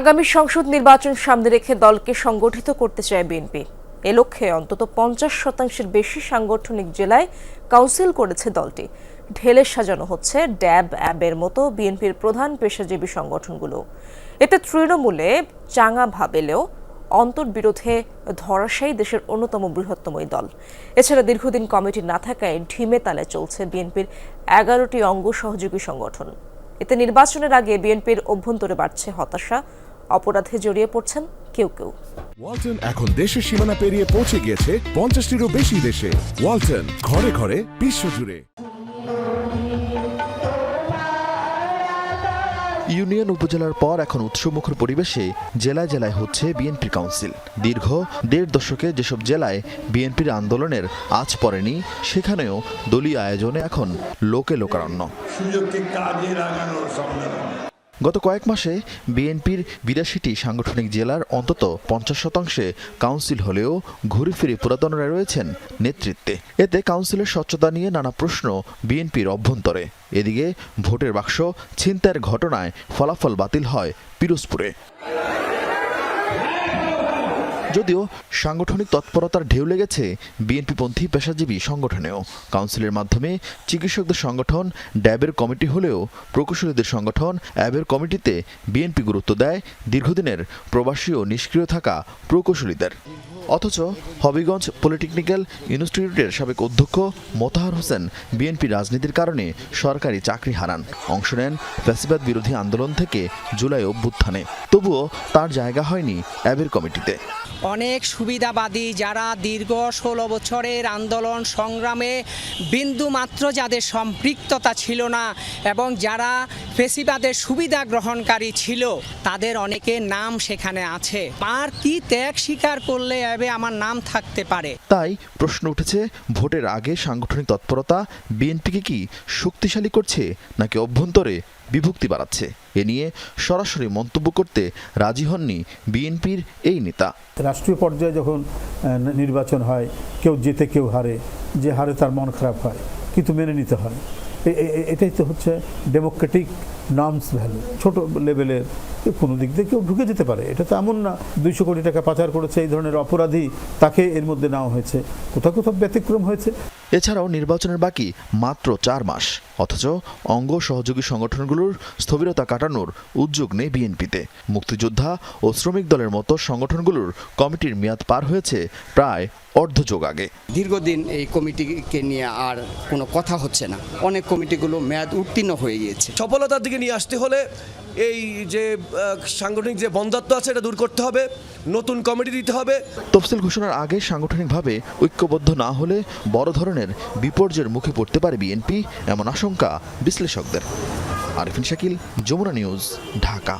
আগামী সংসদ নির্বাচন সামনে রেখে দলকে সংগঠিত করতে চায় বিএনপি। এ লক্ষ্যে অন্তত পঞ্চাশ শতাংশের বেশি সাংগঠনিক জেলায় কাউন্সিল করেছে দলটি। ঢেলে সাজানো হচ্ছে ড্যাব অ্যাবের মতো বিএনপির প্রধান পেশাজীবী সংগঠনগুলো। এতে তৃণমূলে চাঙা ভাবেলেও অন্তর্বিরোধে ধরাশায়ী দেশের অন্যতম বৃহত্তম এই দল। এছাড়া দীর্ঘদিন কমিটি না থাকায় ঢিমে তালে চলছে বিএনপির এগারোটি অঙ্গ সহযোগী সংগঠন। এতে নির্বাচনের আগে বিএনপির অভ্যন্তরে বাড়ছে হতাশা অপরাধে জড়িয়ে পড়ছেন কেউ কেউ। ওয়ালটন এখন দেশের সীমানা পেরিয়ে পৌঁছে গিয়েছে পঞ্চাশটিরও বেশি দেশে। ওয়ালটন ঘরে ঘরে বিশ্বজুড়ে ইউনিয়ন উপজেলার পর এখন উৎসবমুখর পরিবেশে জেলায় জেলায় হচ্ছে বিএনপি কাউন্সিল। দীর্ঘ দেড় দশকে যেসব জেলায় বিএনপির আন্দোলনের আজ পড়েনি সেখানেও দলীয় আয়োজনে এখন লোকে লোকারণ্য। সুযোগকে কাজে লাগানোর সম্ভাবনা গত কয়েক মাসে বিএনপির বিরাশিটি সাংগঠনিক জেলার অন্তত পঞ্চাশ শতাংশে কাউন্সিল হলেও ঘুরে ফিরে পুরাতনরা রয়েছেন নেতৃত্বে। এতে কাউন্সিলের স্বচ্ছতা নিয়ে নানা প্রশ্ন বিএনপির অভ্যন্তরে। এদিকে ভোটের বাক্স ছিনতাইয়ের ঘটনায় ফলাফল বাতিল হয় পিরোজপুরে। যদিও সাংগঠনিক তৎপরতার ঢেউ লেগেছে, বিএনপিপন্থী পেশাজীবী সংগঠনেও। কাউন্সিলের মাধ্যমে চিকিৎসকদের সংগঠন ড্যাবের কমিটি হলেও প্রকৌশলীদের সংগঠন অ্যাবের কমিটিতে বিএনপি গুরুত্ব দেয় দীর্ঘদিনের প্রবাসী ও নিষ্ক্রিয় থাকা প্রকৌশলীদের। অথচ হবিগঞ্জ পলিটেকনিক্যাল ইনস্টিটিউটের সাবেক অধ্যক্ষ মোতাহার হোসেন বিএনপি রাজনীতির কারণে সরকারি চাকরি হারান। অংশ নেন ফ্যাসিবাদ বিরোধী আন্দোলন থেকে জুলাই অভ্যুত্থানে। তবুও তার জায়গা হয়নি অ্যাবের কমিটিতে। অনেক সুবিধাবাদী যারা দীর্ঘ ষোলো বছরের আন্দোলন সংগ্রামে বিন্দু মাত্র যাদের সম্পৃক্ততা ছিল না এবং যারা ফেসিবাদের সুবিধা গ্রহণকারী ছিল, তাদের অনেকের নাম সেখানে আছে। আর কি ত্যাগ স্বীকার করলে এবে আমার নাম থাকতে পারে? তাই প্রশ্ন উঠেছে, ভোটের আগে সাংগঠনিক তৎপরতা বিএনপিকে কি শক্তিশালী করছে নাকি অভ্যন্তরে বিভক্তি বাড়াচ্ছে। এ নিয়ে সরাসরি মন্তব্য করতে রাজি হননি বিএনপির এই নেতা। রাষ্ট্রীয় পর্যায়ে যখন নির্বাচন হয়, কেউ জেতে, কেউ হারে, যে হারে তার মন খারাপ হয়, কিন্তু মেনে নিতে হয়। এটাই তো হচ্ছে ডেমোক্রেটিক নর্মস ভ্যালু ছোট লেভেলের কোনো দিক দিয়ে কেউ ঢুকে যেতে পারে। এটা তো এমন না, দুইশো কোটি টাকা পাচার করেছে, এই ধরনের অপরাধী তাকে এর মধ্যে নেওয়া হয়েছে, কোথাও কোথাও ব্যতিক্রম হয়েছে। এছাড়াও নির্বাচনের বাকি মাত্র চার মাস অথচ অঙ্গ সহযোগী সংগঠনগুলোর স্থবিরতা কাটানোর উদ্যোগ নেই বিএনপিতে। মুক্তিযোদ্ধা ও শ্রমিক দলের মতো সংগঠনগুলোর কমিটির মেয়াদ পার হয়েছে প্রায় অর্ধযোগ আগে। দীর্ঘদিন এই কমিটিকে নিয়ে আর কোনো কথা হচ্ছে না। অনেক কমিটিগুলো মেয়াদ উত্তীর্ণ হয়ে গিয়েছে। সফলতার দিকে নিয়ে আসতে হলে এই যে সাংগঠনিক যে বন্ধাত্ব আছে, এটা দূর করতে হবে, নতুন কমিটি দিতে হবে। তফসিল ঘোষণার আগে সাংগঠনিকভাবে ঐক্যবদ্ধ না হলে বড় ধরনের বিপর্যয়ের মুখে পড়তে পারে বিএনপি এমন আশঙ্কা বিশ্লেষকদের। আরিফিন শাকিল, যমুনা নিউজ, ঢাকা।